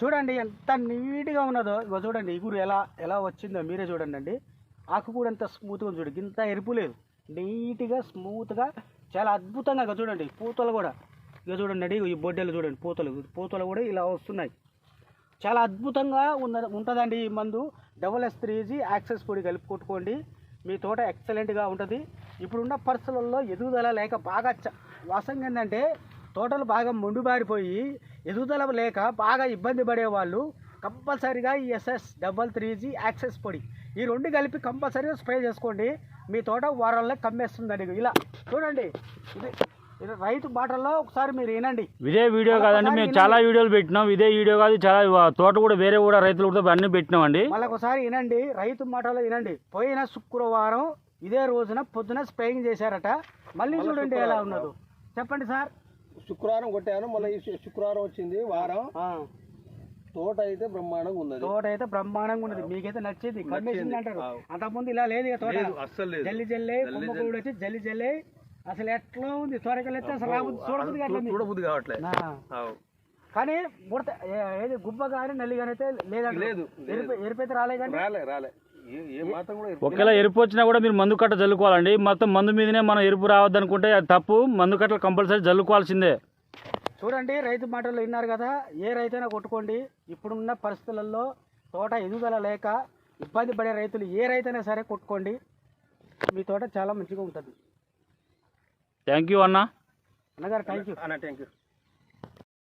చూడండి ఎంత నీట్గా ఉన్నదో. ఇగో చూడండి ఇగురు ఎలా ఎలా వచ్చిందో మీరే చూడండి అండి. ఆకు కూడా ఎంత స్మూత్గా చూడండి. ఇంత ఎరుపు లేదు. నీట్గా స్మూత్గా చాలా అద్భుతంగా ఇక చూడండి. పూతలు కూడా. ఇక చూడండి అండి ఈ బొడ్డెలు చూడండి పూతలు. పూతలు కూడా ఇలా వస్తున్నాయి. చాలా అద్భుతంగా ఉన్న ఉంటుందండి ఈ మందు. డబల్ ఎస్ త్రీజీ యాక్సెస్ పొడి కలిపి కొట్టుకోండి. మీ తోట ఎక్సలెంట్గా ఉంటుంది. ఇప్పుడున్న పరిస్థితులలో ఎదుగుదల లేక బాగా వాసంగా ఏంటంటే తోటలు బాగా మొండిబారిపోయి ఎదుగుదల లేక బాగా ఇబ్బంది పడేవాళ్ళు కంపల్సరీగా ఈ SS double three G access పొడి. ఈ రెండు కలిపి కంపల్సరీగా స్ప్రే చేసుకోండి. మీ తోట వారాల్లో కమ్మేస్తుందండి. ఇలా చూడండి. ఇది ఇది రైతు బాటల్లో ఒకసారి మీరు వినండి. ఇదే వీడియో కాదండి మేము చాలా వీడియోలు పెట్టినాం. ఇదే వీడియో కాదు చాలా తోట కూడా వేరే కూడా రైతులు కూడా అన్ని పెట్టినామండి. మళ్ళీ ఒకసారి వినండి. రైతు మాటలో వినండి. పోయిన శుక్రవారం ఇదే రోజున పొద్దున స్ప్రేయింగ్ చేశారట. మళ్ళీ చూడండి ఎలా ఉన్నదో. చెప్పండి సార్. శుక్రవారం కొట్టాను మళ్ళీ ఈ శుక్రవారం వచ్చింది వారం. తోట అయితే బ్రహ్మాండంగా ఉన్నది. తోట అయితే బ్రహ్మాండంగా ఉన్నది. మీకైతే నచ్చింది. కమ్మేసింది అంటారు. అంతకుముందు ఇలా లేదు తోట. లేదు. జల్లి జల్లి కుమ్మకూడు వచ్చి జల్లి జల్లి. అసలు ఎట్లా ఉంది? త్వరగా అయితే అసలు రాబుద్ది? చూడబుద్ది అట్లా మీకు. చూడబుద్ధి కావట్లే. నా. ఆవు. కానీ ముడత ఏది గుబ్బ కానీ నల్లి కానీ అయితే లేదంట లేదు, ఎరుపు ఎరుపైతే రాలే కానీ రాలే రాలే. ఏ- ఏ మాత్రం కూడా ఇరుకు- ఒకవేళ ఎరుపు వచ్చినా కూడా మీరు మందు కట్ట జల్లుకోవాలండి. మొత్తం మందు మీదనే మనం ఎరుపు రావద్దనుకుంటే అది తప్పు. మందు కట్టలు కంపల్సరీ జల్లుకోవాల్సిందే. చూడండి రైతు మాటలు విన్నారు కదా. ఏ రైతైనా కొట్టుకోండి. ఇప్పుడున్న పరిస్థితులలో తోట ఎదుగుదల లేక ఇబ్బంది పడే రైతులు ఏ రైతైనా సరే కొట్టుకోండి. మీ తోట చాలా మంచిగా ఉంటుంది. థ్యాంక్ యూ అన్న. అన్నగారు థ్యాంక్ యూ అన్న థ్యాంక్ యూ